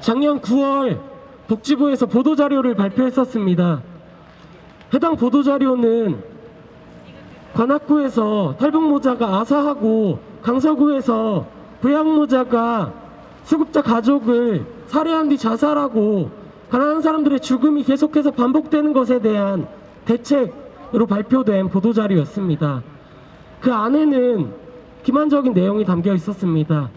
작년 9월 복지부에서 보도자료를 발표했었습니다. 해당 보도자료는 관악구에서 탈북모자가 아사하고 강서구에서 부양모자가 수급자 가족을 살해한 뒤 자살하고 가난한 사람들의 죽음이 계속해서 반복되는 것에 대한 대책으로 발표된 보도자료였습니다. 그 안에는 기만적인 내용이 담겨 있었습니다.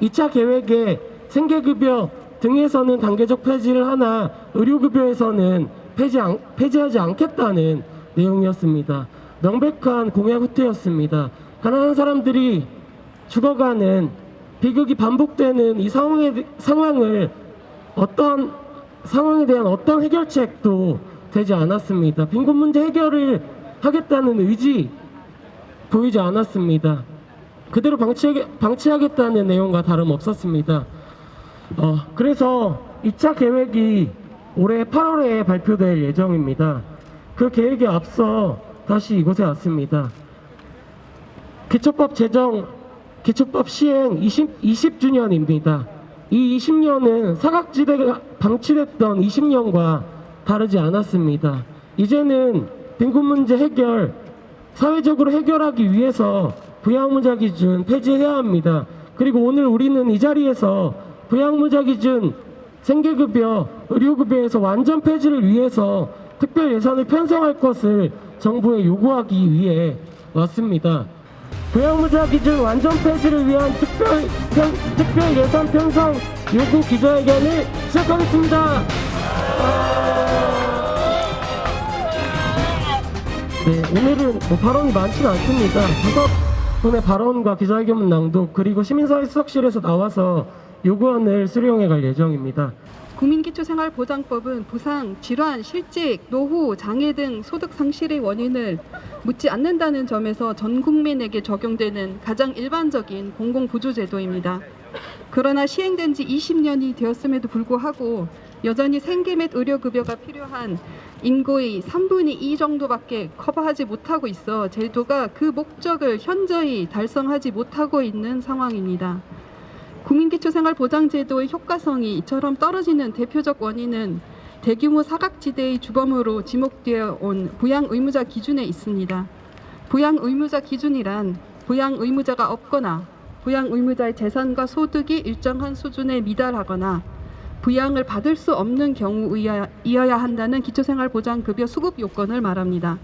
2차 계획에 생계급여 등에서는 단계적 폐지를 하나 의료급여에서는 폐지 안- 폐지하지 않겠다는 내용이었습니다. 명백한 공약 후퇴였습니다. 가난한 사람들이 죽어가는 비극이 반복되는 이 상황에, 상황을 어떤 상황에 대한 어떤 해결책도 되지 않았습니다. 빈곤 문제 해결을 하겠다는 의지 보이지 않았습니다. 그대로 방치하겠다는 내용과 다름없었습니다. 어, 그래서 2차 계획이 올해 8월에 발표될 예정입니다. 그 계획에 앞서 다시 이곳에 왔습니다. 기초법 제정, 기초법 시행 20, 20주년입니다. 이 20년은 사각지대가 방치됐던 20년과 다르지 않았습니다. 이제는 빈곤 문제 해결, 사회적으로 해결하기 위해서 부양무자 기준 폐지해야 합니다. 그리고 오늘 우리는 이 자리에서 부양무자 기준 생계급여, 의료급여에서 완전 폐지를 위해서 특별 예산을 편성할 것을 정부에 요구하기 위해 왔습니다. 부양무자 기준 완전 폐지를 위한 특별, 편, 특별 예산 편성 요구 기자회견을 시작하겠습니다. 네, 오늘은 뭐 발언이 많지는 않습니다. 다섯 분의 발언과 기자회견문 낭독 그리고 시민사회 수석실에서 나와서 요구안을 수령해 갈 예정입니다. 국민기초생활보장법은 부상, 질환, 실직, 노후, 장애 등 소득 상실의 원인을 묻지 않는다는 점에서 전 국민에게 적용되는 가장 일반적인 공공부조제도입니다. 그러나 시행된 지 20년이 되었음에도 불구하고 여전히 생계 및 의료급여가 필요한 인구의 3분의 2 정도밖에 커버하지 못하고 있어 제도가 그 목적을 현저히 달성하지 못하고 있는 상황입니다. 국민기초생활보장제도의 효과성이 이처럼 떨어지는 대표적 원인은 대규모 사각지대의 주범으로 지목되어 온 부양 의무자 기준에 있습니다. 부양 의무자 기준이란 부양 의무자가 없거나 부양 의무자의 재산과 소득이 일정한 수준에 미달하거나 부양을 받을 수 없는 경우이어야 한다는 기초생활보장급여 수급 요건을 말합니다.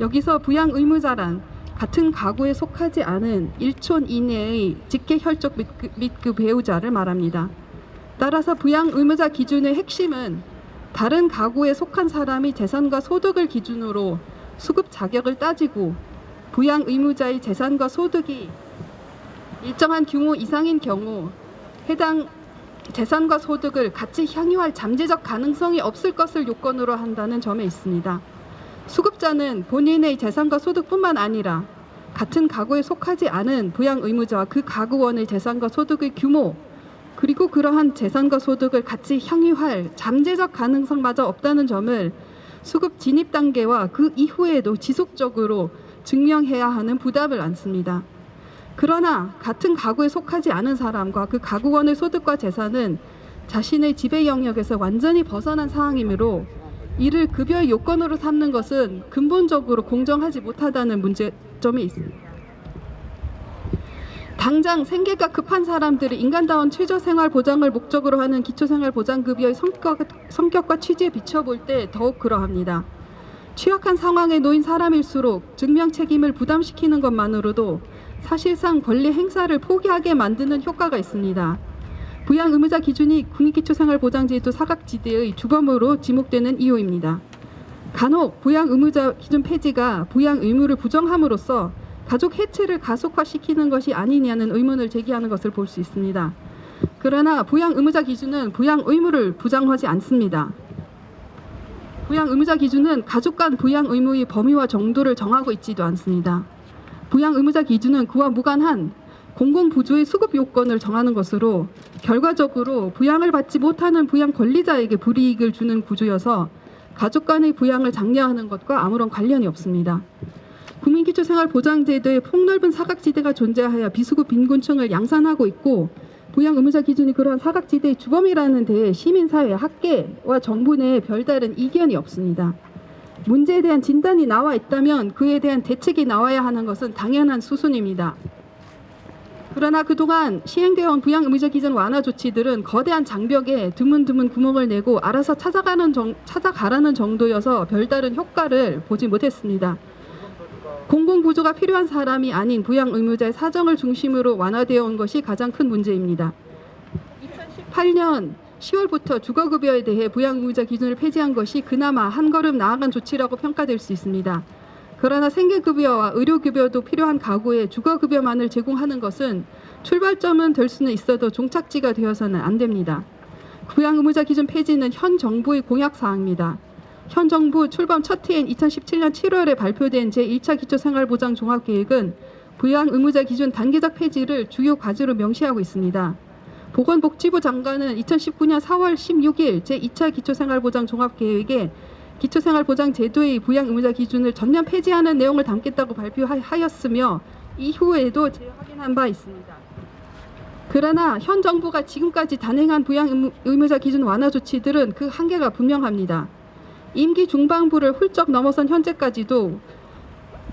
여기서 부양 의무자란 같은 가구에 속하지 않은 1촌 이내의 직계 혈족 및 그, 및그 배우자를 말합니다. 따라서 부양 의무자 기준의 핵심은 다른 가구에 속한 사람이 재산과 소득을 기준으로 수급 자격을 따지고 부양 의무자의 재산과 소득이 일정한 규모 이상인 경우 해당 재산과 소득을 같이 향유할 잠재적 가능성이 없을 것을 요건으로 한다는 점에 있습니다. 수급자는 본인의 재산과 소득뿐만 아니라 같은 가구에 속하지 않은 부양 의무자와 그 가구원의 재산과 소득의 규모 그리고 그러한 재산과 소득을 같이 향유할 잠재적 가능성마저 없다는 점을 수급 진입 단계와 그 이후에도 지속적으로 증명해야 하는 부담을 안습니다. 그러나 같은 가구에 속하지 않은 사람과 그 가구원의 소득과 재산은 자신의 지배 영역에서 완전히 벗어난 상황이므로 이를 급여의 요건으로 삼는 것은 근본적으로 공정하지 못하다는 문제점이 있습니다. 당장 생계가 급한 사람들이 인간다운 최저생활 보장을 목적으로 하는 기초생활 보장급여의 성격, 성격과 취지에 비춰볼 때 더욱 그러합니다. 취약한 상황에 놓인 사람일수록 증명 책임을 부담시키는 것만으로도 사실상 권리 행사를 포기하게 만드는 효과가 있습니다. 부양 의무자 기준이 국민기초생활 보장제도 사각지대의 주범으로 지목되는 이유입니다. 간혹 부양 의무자 기준 폐지가 부양 의무를 부정함으로써 가족 해체를 가속화시키는 것이 아니냐는 의문을 제기하는 것을 볼 수 있습니다. 그러나 부양 의무자 기준은 부양 의무를 부정하지 않습니다. 부양 의무자 기준은 가족 간 부양 의무의 범위와 정도를 정하고 있지도 않습니다. 부양 의무자 기준은 그와 무관한 공공 부조의 수급 요건을 정하는 것으로 결과적으로 부양을 받지 못하는 부양 권리자에게 불이익을 주는 구조여서 가족 간의 부양을 장려하는 것과 아무런 관련이 없습니다. 국민기초생활보장제도에 폭넓은 사각지대가 존재하여 비수급 빈곤층을 양산하고 있고 부양 의무자 기준이 그러한 사각지대의 주범이라는 데 시민사회, 학계와 정부 내에 별다른 이견이 없습니다. 문제에 대한 진단이 나와 있다면 그에 대한 대책이 나와야 하는 것은 당연한 수순입니다. 그러나 그동안 시행되어 온 부양 의무자 기준 완화 조치들은 거대한 장벽에 드문드문 구멍을 내고 알아서 찾아가는 정, 찾아가라는 정도여서 별다른 효과를 보지 못했습니다. 공공구조가 필요한 사람이 아닌 부양 의무자의 사정을 중심으로 완화되어 온 것이 가장 큰 문제입니다. 2018년 10월부터 주거급여에 대해 부양 의무자 기준을 폐지한 것이 그나마 한 걸음 나아간 조치라고 평가될 수 있습니다. 그러나 생계급여와 의료급여도 필요한 가구에 주거급여만을 제공하는 것은 출발점은 될 수는 있어도 종착지가 되어서는 안 됩니다. 부양 의무자 기준 폐지는 현 정부의 공약 사항입니다. 현 정부 출범 첫 해인 2017년 7월에 발표된 제1차 기초생활보장 종합계획은 부양 의무자 기준 단계적 폐지를 주요 과제로 명시하고 있습니다. 보건복지부 장관은 2019년 4월 16일 제2차 기초생활보장 종합계획에 기초생활보장 제도의 부양 의무자 기준을 전면 폐지하는 내용을 담겠다고 발표하였으며 이후에도 재확인한 바 있습니다. 그러나 현 정부가 지금까지 단행한 부양 의무- 의무자 기준 완화 조치들은 그 한계가 분명합니다. 임기 중반부를 훌쩍 넘어선 현재까지도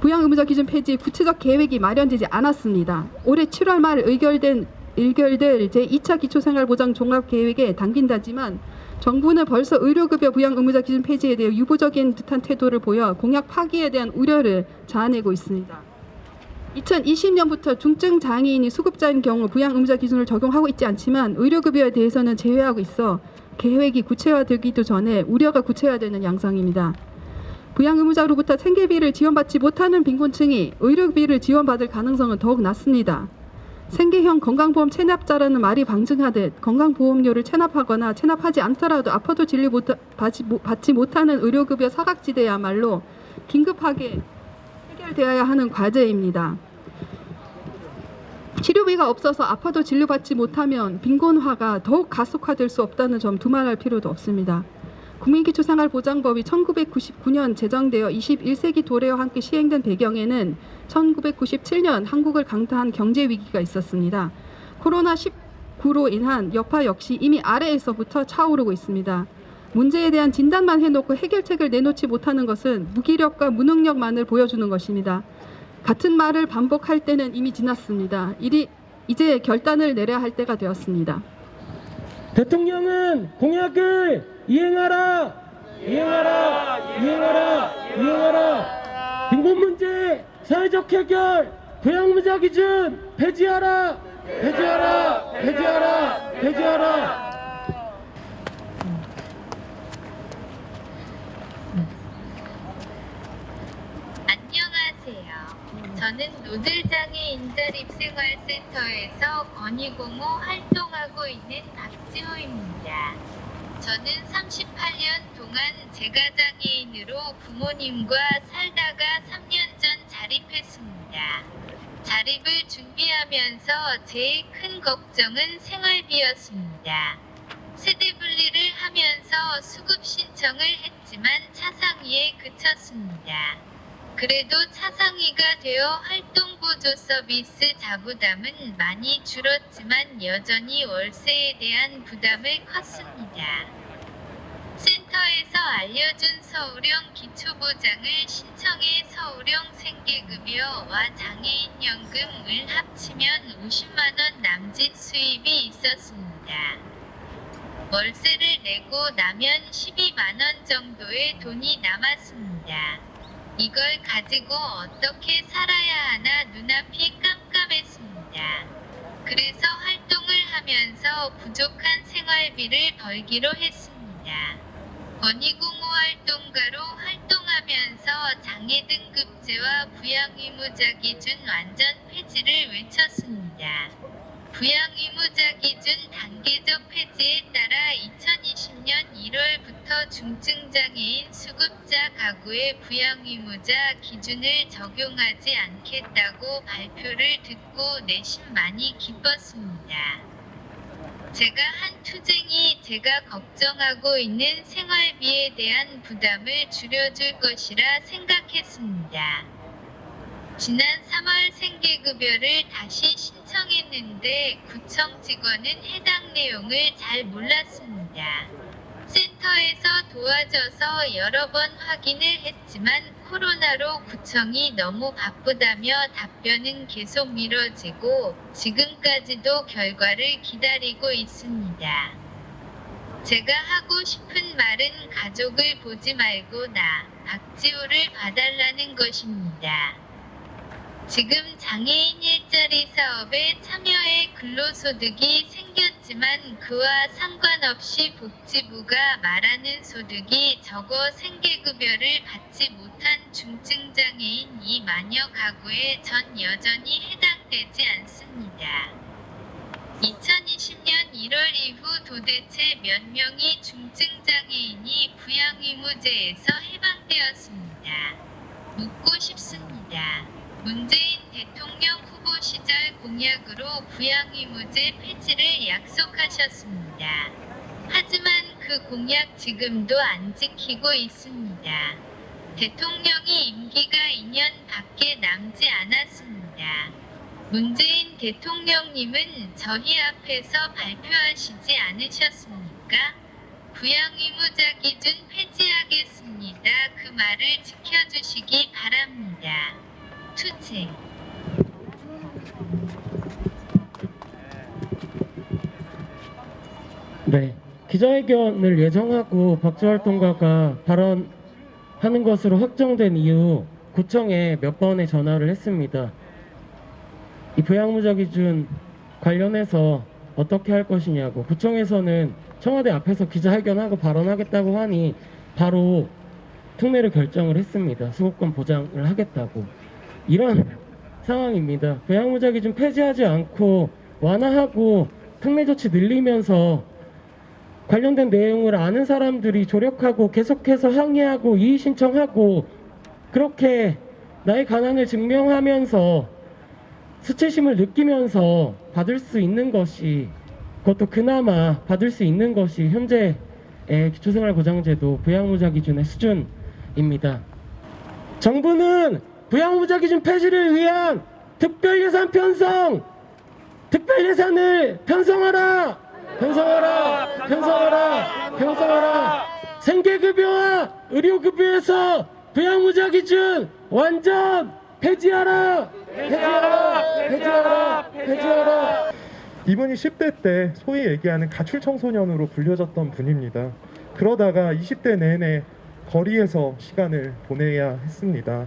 부양 의무자 기준 폐지 구체적 계획이 마련되지 않았습니다. 올해 7월 말 의결된 의결될 제2차 기초생활보장 종합계획에 담긴다지만 정부는 벌써 의료급여 부양 의무자 기준 폐지에 대해 유보적인 듯한 태도를 보여 공약 파기에 대한 우려를 자아내고 있습니다. 2020년부터 중증 장애인이 수급자인 경우 부양 의무자 기준을 적용하고 있지 않지만 의료급여에 대해서는 제외하고 있어 계획이 구체화되기도 전에 우려가 구체화되는 양상입니다. 부양 의무자로부터 생계비를 지원받지 못하는 빈곤층이 의료비를 지원받을 가능성은 더욱 낮습니다. 생계형 건강보험 체납자라는 말이 방증하듯 건강보험료를 체납하거나 체납하지 않더라도 아파도 진료 못, 받지, 못- 받지 못하는 의료급여 사각지대야말로 긴급하게 해결되어야 하는 과제입니다. 치료비가 없어서 아파도 진료받지 못하면 빈곤화가 더욱 가속화될 수 없다는 점 두말할 필요도 없습니다. 국민기초생활보장법이 1999년 제정되어 21세기 도래와 함께 시행된 배경에는 1997년 한국을 강타한 경제 위기가 있었습니다. 코로나19로 인한 여파 역시 이미 아래에서부터 차오르고 있습니다. 문제에 대한 진단만 해놓고 해결책을 내놓지 못하는 것은 무기력과 무능력만을 보여주는 것입니다. 같은 말을 반복할 때는 이미 지났습니다. 이리 이제 결단을 내려야 할 때가 되었습니다. 대통령은 공약을 이행하라, 이행하라, 이행하라, 이행하라. 빈곤 문제 사회적 해결, 부양무자 기준 폐지하라, 폐지하라, 폐지하라, 폐지하라. 저는 노들장애인 자립생활센터에서 건의공호 활동하고 있는 박지호입니다. 저는 38년 동안 제가 장애인으로 부모님과 살다가 3년 전 자립했습니다. 자립을 준비하면서 제일 큰 걱정은 생활비였습니다. 세대 분리를 하면서 수급 신청을 했지만 차상위에 그쳤습니다. 그래도 차상위가 되어 활동보조 서비스 자부담은 많이 줄었지만 여전히 월세에 대한 부담을 컸습니다. 센터에서 알려준 서울형 기초보장을 신청해 서울형 생계급여와 장애인연금을 합치면 50만원 남짓 수입이 있었습니다. 월세를 내고 나면 12만원 정도의 돈이 남았습니다. 이걸 가지고 어떻게 살아야 하나 눈앞이 깜깜했습니다. 그래서 활동을 하면서 부족한 생활비를 벌기로 했습니다. 건의공호 활동가로 활동하면서 장애 등급제와 부양의무자 기준 완전 폐지를 외쳤습니다. 부양의무자 기준 단계적 폐지에 따라 2020년 1월부터 중증장애인 수급자 가구에 부양의무자 기준을 적용하지 않겠다고 발표를 듣고 내심 많이 기뻤습니다. 제가 한 투쟁이 제가 걱정하고 있는 생활비에 대한 부담을 줄여줄 것이라 생각했습니다. 지난 3월 생계급여를 다시 신청했는데 구청 직원은 해당 내용을 잘 몰랐습니다. 센터에서 도와줘서 여러 번 확인을 했지만 코로나로 구청이 너무 바쁘다며 답변은 계속 미뤄지고 지금까지도 결과를 기다리고 있습니다. 제가 하고 싶은 말은 가족을 보지 말고 나, 박지우를 봐달라는 것입니다. 지금 장애인 일자리 사업에 참여해 근로소득이 생겼지만 그와 상관없이 복지부가 말하는 소득이 적어 생계급여를 받지 못한 중증장애인 이 마녀 가구에 전 여전히 해당되지 않습니다. 2020년 1월 이후 도대체 몇 명이 중증장애인이 부양의무제에서 해방되었습니다. 묻고 싶습니다. 문재인 대통령 후보 시절 공약으로 부양의무제 폐지를 약속하셨습니다. 하지만 그 공약 지금도 안 지키고 있습니다. 대통령이 임기가 2년밖에 남지 않았습니다. 문재인 대통령님은 저희 앞에서 발표하시지 않으셨습니까? 부양의무자 기준 폐지하겠습니다. 그 말을 지켜주시기 바랍니다. 투쟁. 네. 기자회견을 예정하고 박지활동가가 발언하는 것으로 확정된 이후 구청에 몇 번의 전화를 했습니다. 이 부양무자 기준 관련해서 어떻게 할 것이냐고 구청에서는 청와대 앞에서 기자회견하고 발언하겠다고 하니 바로 특례를 결정을 했습니다. 수급권 보장을 하겠다고 이런 상황입니다. 부양무자 기준 폐지하지 않고 완화하고 특례 조치 늘리면서 관련된 내용을 아는 사람들이 조력하고 계속해서 항의하고 이의 신청하고 그렇게 나의 가난을 증명하면서 수치심을 느끼면서 받을 수 있는 것이 그것도 그나마 받을 수 있는 것이 현재의 기초생활보장제도 부양무자 기준의 수준입니다. 정부는 부양무자 기준 폐지를 위한 특별예산 편성! 특별예산을 편성하라! 편성하라! 편성하라! 편성하라! 생계급여와 의료급여에서 부양무자 기준 완전 폐지하라! 폐지하라! 폐지하라! 폐지하라! 이분이 10대 때 소위 얘기하는 가출 청소년으로 불려졌던 분입니다. 그러다가 20대 내내 거리에서 시간을 보내야 했습니다.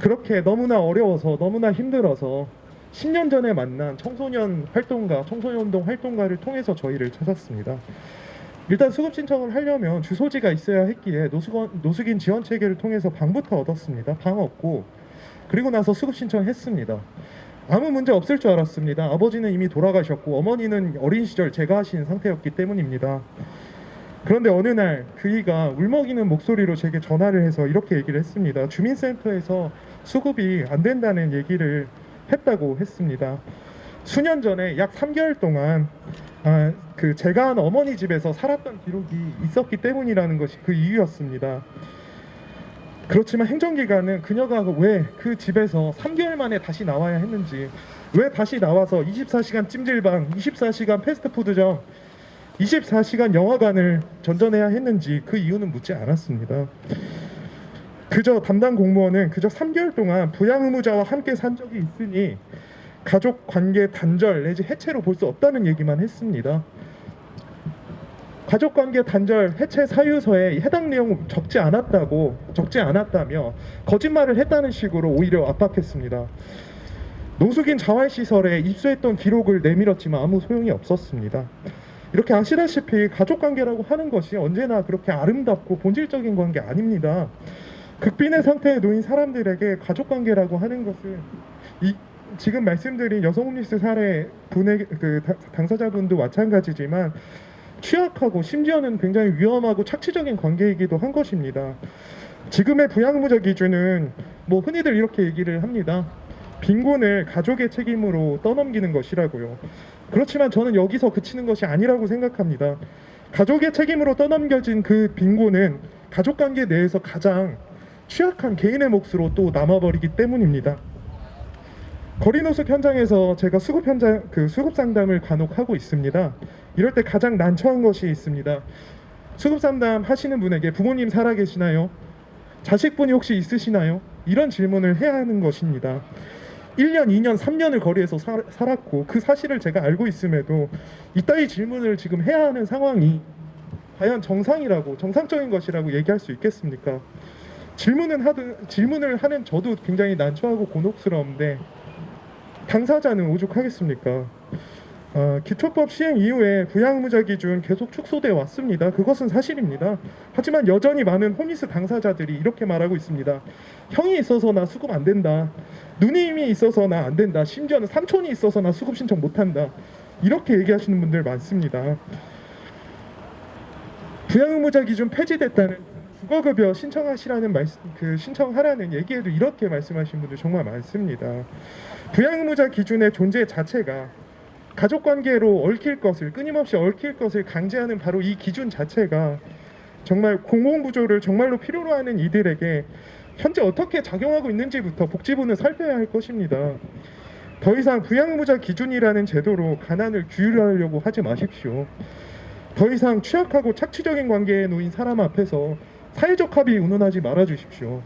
그렇게 너무나 어려워서 너무나 힘들어서 10년 전에 만난 청소년 활동가, 청소년 운동 활동가를 통해서 저희를 찾았습니다. 일단 수급 신청을 하려면 주소지가 있어야 했기에 노숙원, 노숙인 지원 체계를 통해서 방부터 얻었습니다. 방 얻고 그리고 나서 수급 신청했습니다. 아무 문제 없을 줄 알았습니다. 아버지는 이미 돌아가셨고 어머니는 어린 시절 제가 하신 상태였기 때문입니다. 그런데 어느 날 그이가 울먹이는 목소리로 제게 전화를 해서 이렇게 얘기를 했습니다. 주민센터에서 수급이 안 된다는 얘기를 했다고 했습니다. 수년 전에 약 3개월 동안 아, 그 제가 한 어머니 집에서 살았던 기록이 있었기 때문이라는 것이 그 이유였습니다. 그렇지만 행정기관은 그녀가 왜 그 집에서 3개월 만에 다시 나와야 했는지, 왜 다시 나와서 24시간 찜질방, 24시간 패스트푸드점, 24시간 영화관을 전전해야 했는지 그 이유는 묻지 않았습니다. 그저 담당 공무원은 그저 3개월 동안 부양 의무자와 함께 산 적이 있으니 가족 관계 단절 내지 해체로 볼 수 없다는 얘기만 했습니다. 가족 관계 단절 해체 사유서에 해당 내용 적지 않았다고 적지 않았다며 거짓말을 했다는 식으로 오히려 압박했습니다. 노숙인 자활 시설에 입수했던 기록을 내밀었지만 아무 소용이 없었습니다. 이렇게 아시다시피 가족 관계라고 하는 것이 언제나 그렇게 아름답고 본질적인 관계 아닙니다. 극빈의 상태에 놓인 사람들에게 가족 관계라고 하는 것은 이 지금 말씀드린 여성 홈리스 사례 분의 그 다- 당사자분도 마찬가지지만 취약하고 심지어는 굉장히 위험하고 착취적인 관계이기도 한 것입니다. 지금의 부양무자 기준은 뭐 흔히들 이렇게 얘기를 합니다. 빈곤을 가족의 책임으로 떠넘기는 것이라고요. 그렇지만 저는 여기서 그치는 것이 아니라고 생각합니다. 가족의 책임으로 떠넘겨진 그 빈곤은 가족 관계 내에서 가장 취약한 개인의 몫으로 또 남아버리기 때문입니다. 거리 노숙 현장에서 제가 수급 현장 그 수급 상담을 간혹 하고 있습니다. 이럴 때 가장 난처한 것이 있습니다. 수급 상담 하시는 분에게 부모님 살아 계시나요? 자식분이 혹시 있으시나요? 이런 질문을 해야 하는 것입니다. 1년, 2년, 3년을 거리에서 살, 살았고 그 사실을 제가 알고 있음에도 이따위 질문을 지금 해야 하는 상황이 과연 정상이라고 정상적인 것이라고 얘기할 수 있겠습니까? 질문은 하든 질문을 하는 저도 굉장히 난처하고 곤혹스러운데 당사자는 오죽하겠습니까? 어, 기초법 시행 이후에 부양의무자 기준 계속 축소돼 왔습니다. 그것은 사실입니다. 하지만 여전히 많은 홈리스 당사자들이 이렇게 말하고 있습니다. 형이 있어서 나 수급 안 된다. 누님이 있어서 나 안 된다. 심지어는 삼촌이 있어서 나 수급 신청 못 한다. 이렇게 얘기하시는 분들 많습니다. 부양의무자 기준 폐지됐다는 국어급여 신청하시라는 말씀, 그 신청하라는 얘기에도 이렇게 말씀하신 분들 정말 많습니다. 부양의무자 기준의 존재 자체가 가족 관계로 얽힐 것을 끊임없이 얽힐 것을 강제하는 바로 이 기준 자체가 정말 공공 구조를 정말로 필요로 하는 이들에게 현재 어떻게 작용하고 있는지부터 복지부는 살펴야 할 것입니다. 더 이상 부양의무자 기준이라는 제도로 가난을 규율하려고 하지 마십시오. 더 이상 취약하고 착취적인 관계에 놓인 사람 앞에서 사회적 합의 운운하지 말아 주십시오.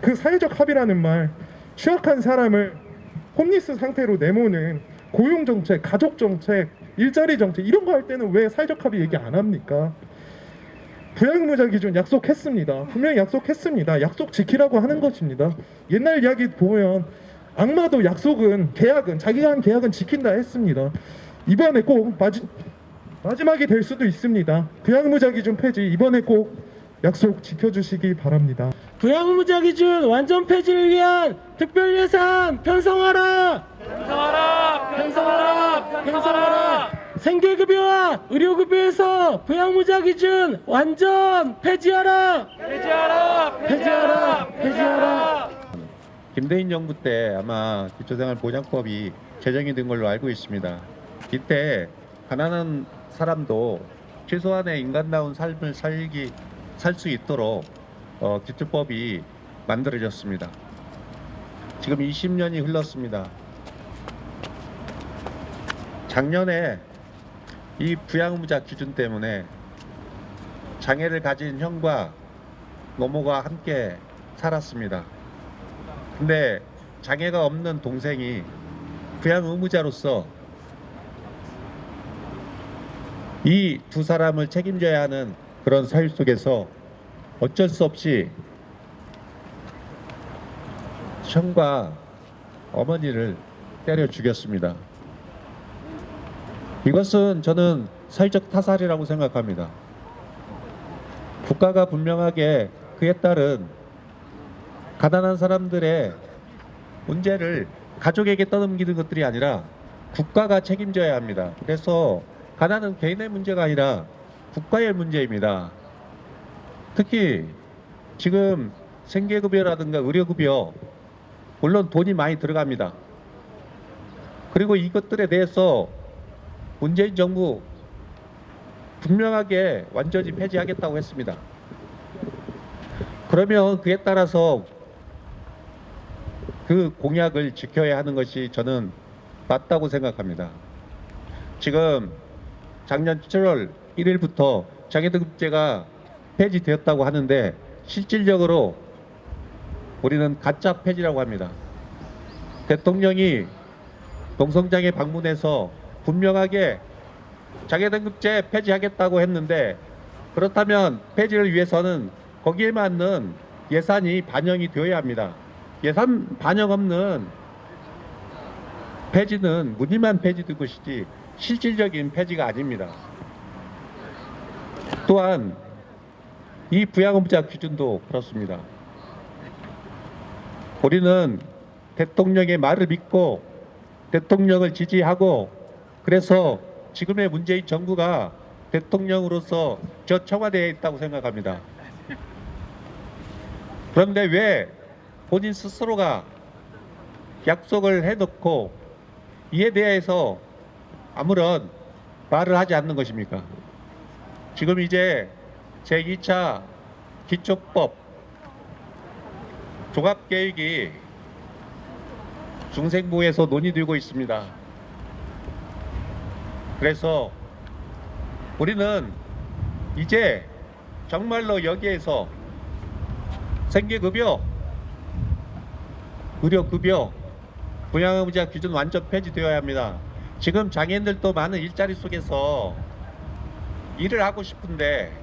그 사회적 합의라는 말 취약한 사람을 홈리스 상태로 내모는 고용 정책, 가족 정책, 일자리 정책 이런 거 할 때는 왜 사회적 합의 얘기 안 합니까? 부양의무자 기준 약속했습니다. 분명히 약속했습니다. 약속 지키라고 하는 것입니다. 옛날 이야기 보면 악마도 약속은 계약은 자기가 한 계약은 지킨다 했습니다. 이번에 꼭 마지, 마지막이 될 수도 있습니다. 부양의무자 기준 폐지 이번에 꼭 약속 지켜주시기 바랍니다. 부양의무자 기준 완전 폐지를 위한 특별 예산 편성하라. 편성하라. 편성하라. 편성하라. 생계급여와 의료급여에서 부양의무자 기준 완전 폐지하라. 폐지하라. 폐지하라. 폐지하라. 김대인 정부 때 아마 기초생활보장법이 제정이 된 걸로 알고 있습니다. 이때 가난한 사람도 최소한의 인간다운 삶을 살기 살 수 있도록 어, 기초법이 만들어졌습니다. 지금 20년이 흘렀습니다. 작년에 이 부양의무자 기준 때문에 장애를 가진 형과 노모가 함께 살았습니다. 근데 장애가 없는 동생이 부양 의무자로서 이 두 사람을 책임져야 하는 그런 사유 속에서 어쩔 수 없이 형과 어머니를 때려 죽였습니다. 이것은 저는 사회적 타살이라고 생각합니다. 국가가 분명하게 그에 따른 가난한 사람들의 문제를 가족에게 떠넘기는 것들이 아니라 국가가 책임져야 합니다. 그래서 가난은 개인의 문제가 아니라 국가의 문제입니다. 특히 지금 생계급여라든가 의료급여 물론 돈이 많이 들어갑니다. 그리고 이것들에 대해서 문재인 정부 분명하게 완전히 폐지하겠다고 했습니다. 그러면 그에 따라서 그 공약을 지켜야 하는 것이 저는 맞다고 생각합니다. 지금 작년 7월 1일부터 장애등급제가 폐지되었다고 하는데 실질적으로 우리는 가짜 폐지라고 합니다. 대통령이 농성장에 방문해서 분명하게 장애등급제 폐지하겠다고 했는데 그렇다면 폐지를 위해서는 거기에 맞는 예산이 반영이 되어야 합니다. 예산 반영 없는 폐지는 무늬만 폐지된 것이지 실질적인 폐지가 아닙니다. 또한 이 부양의무자 기준도 그렇습니다. 우리는 대통령의 말을 믿고 대통령을 지지하고 그래서 지금의 문재인 정부가 대통령으로서 저 청와대에 있다고 생각합니다. 그런데 왜 본인 스스로가 약속을 해놓고 이에 대해서 아무런 말을 하지 않는 것입니까? 지금 이제 제2차 기초법 종합 계획이 중생부에서 논의되고 있습니다. 그래서 우리는 이제 정말로 여기에서 생계급여, 의료급여, 부양의무자 기준 완전 폐지되어야 합니다. 지금 장애인들도 많은 일자리 속에서 일을 하고 싶은데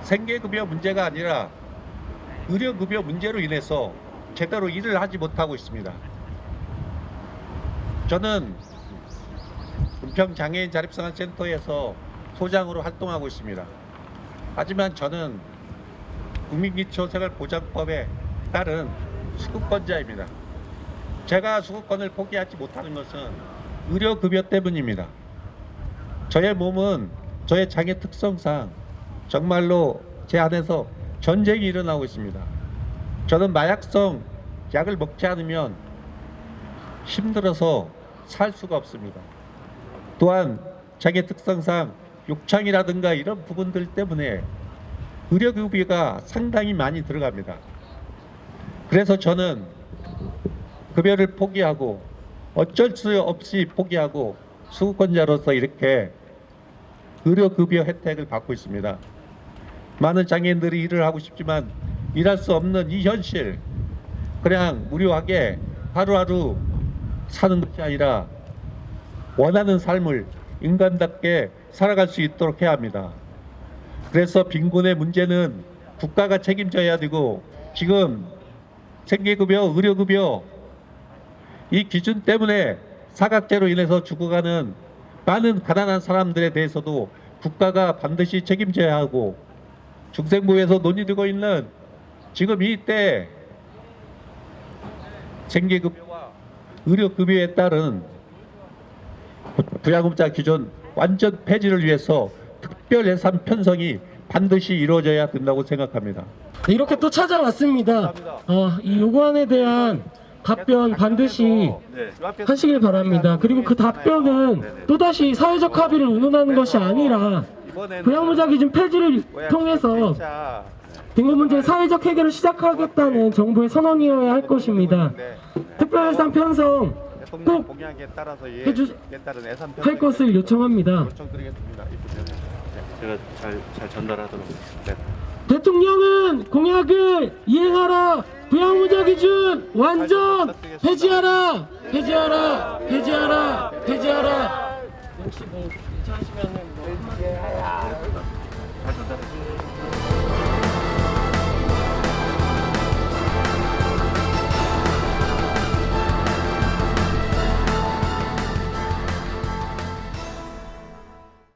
생계급여 문제가 아니라 의료급여 문제로 인해서 제대로 일을 하지 못하고 있습니다. 저는 은평 장애인 자립생활센터에서 소장으로 활동하고 있습니다. 하지만 저는 국민기초생활보장법에 따른 수급권자입니다. 제가 수급권을 포기하지 못하는 것은 의료급여 때문입니다. 저의 몸은 저의 장애 특성상 정말로 제 안에서 전쟁이 일어나고 있습니다. 저는 마약성 약을 먹지 않으면 힘들어서 살 수가 없습니다. 또한 장애 특성상 욕창이라든가 이런 부분들 때문에 의료급여가 상당히 많이 들어갑니다. 그래서 저는 급여를 포기하고 어쩔 수 없이 포기하고 수급권자로서 이렇게 의료급여 혜택을 받고 있습니다. 많은 장애인들이 일을 하고 싶지만 일할 수 없는 이 현실 그냥 무료하게 하루하루 사는 것이 아니라 원하는 삶을 인간답게 살아갈 수 있도록 해야 합니다. 그래서 빈곤의 문제는 국가가 책임져야 되고 지금 생계급여, 의료급여 이 기준 때문에 사각제로 인해서 죽어가는 많은 가난한 사람들에 대해서도 국가가 반드시 책임져야 하고 중생부에서 논의되고 있는 지금 이때 생계급여와 의료급여에 따른 부양급자 기준 완전 폐지를 위해서 특별 예산 편성이 반드시 이루어져야 된다고 생각합니다. 이렇게 또 찾아왔습니다. 어, 이 요구안에 대한 답변 반드시 하시길 바랍니다. 그리고 그 답변은 또다시 사회적 합의를 운운하는 것이 아니라 부양무자 기준 폐지를 통해서 빈곤 문제 사회적 해결을 시작하겠다는 정부의 선언이어야 할 것입니다. 특별예산 편성 꼭 해주- 할 것을 요청합니다. 제가 잘 잘 전달하도록. 네. 대통령은 공약을 이행하라. 부양무자 기준 완전 폐지하라. 폐지하라. 폐지하라. 폐지하라. 혹시 뭐 괜찮으시면